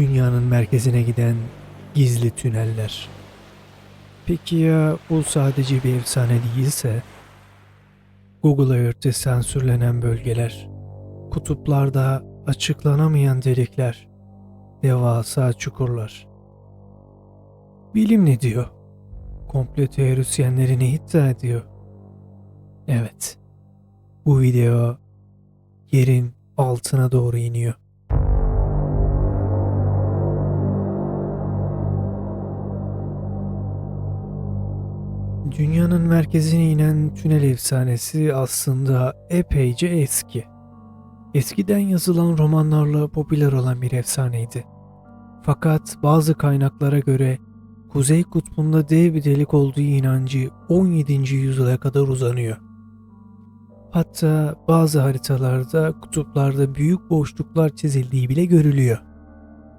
dünyanın merkezine giden gizli tüneller. Peki ya bu sadece bir efsane değilse? Google Earth'te sansürlenen bölgeler, kutuplarda açıklanamayan delikler, devasa çukurlar. Bilim ne diyor? Komplo teorisyenleri ne iddia ediyor? Evet, bu video yerin altına doğru iniyor. Dünyanın merkezine inen tünel efsanesi aslında epeyce eski. Eskiden yazılan romanlarla popüler olan bir efsaneydi. Fakat bazı kaynaklara göre Kuzey Kutbu'nda dev bir delik olduğu inancı 17. yüzyıla kadar uzanıyor. Hatta bazı haritalarda kutuplarda büyük boşluklar çizildiği bile görülüyor.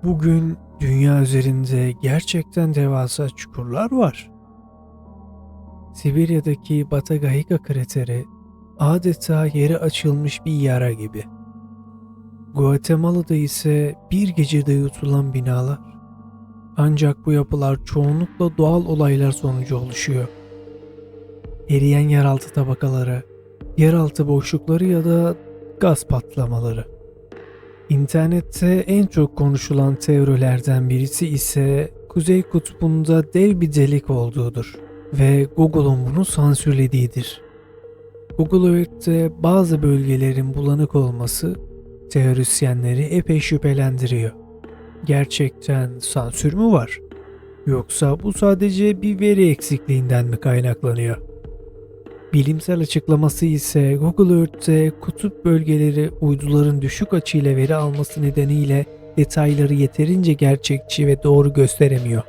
Bugün dünya üzerinde gerçekten devasa çukurlar var. Sibirya'daki Batagayika krateri adeta yere açılmış bir yara gibi. Guatemala'da ise bir gecede yutulan binalar. Ancak bu yapılar çoğunlukla doğal olaylar sonucu oluşuyor. Eriyen yeraltı tabakaları, yeraltı boşlukları ya da gaz patlamaları. İnternette en çok konuşulan teorilerden birisi ise Kuzey Kutbu'nda dev bir delik olduğudur ve Google'un bunu sansürlediğidir. Google Earth'te bazı bölgelerin bulanık olması teorisyenleri epey şüphelendiriyor. Gerçekten sansür mü var? Yoksa bu sadece bir veri eksikliğinden mi kaynaklanıyor? Bilimsel açıklaması ise Google Earth'te kutup bölgeleri uyduların düşük açıyla veri alması nedeniyle detayları yeterince gerçekçi ve doğru gösteremiyor.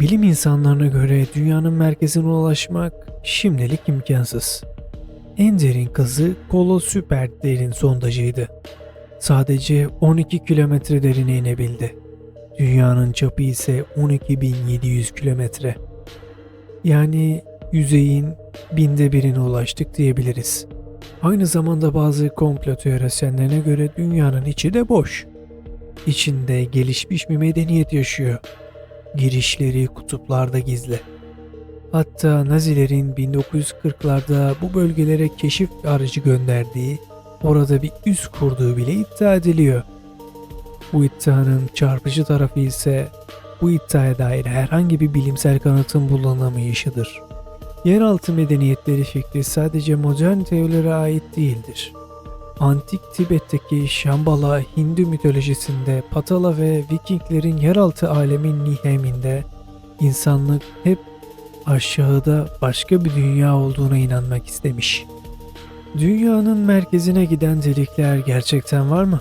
Bilim insanlarına göre dünyanın merkezine ulaşmak şimdilik imkansız. En derin kazı Kolo Süper derin sondajıydı. Sadece 12 kilometre derine inebildi. Dünyanın çapı ise 12.700 kilometre. Yani yüzeyin binde birine ulaştık diyebiliriz. Aynı zamanda bazı komplo teorisyenlerine göre dünyanın içi de boş. İçinde gelişmiş bir medeniyet yaşıyor. Girişleri kutuplarda gizli. Hatta Nazilerin 1940'larda bu bölgelere keşif aracı gönderdiği, orada bir üs kurduğu bile iddia ediliyor. Bu iddianın çarpıcı tarafı ise bu iddiaya dair herhangi bir bilimsel kanıtın bulunamayışıdır. Yeraltı medeniyetleri fikri sadece modern teorilere ait değildir. Antik Tibet'teki Şambhala Hindu mitolojisinde Patala ve Vikinglerin yeraltı alemin niheminde insanlık hep aşağıda başka bir dünya olduğuna inanmak istemiş. Dünyanın merkezine giden delikler gerçekten var mı?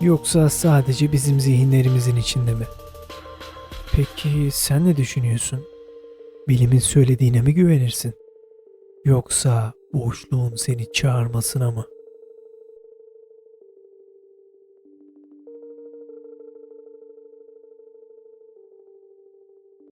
Yoksa sadece bizim zihinlerimizin içinde mi? Peki sen ne düşünüyorsun? Bilimin söylediğine mi güvenirsin? Yoksa boşluğun seni çağırmasına mı?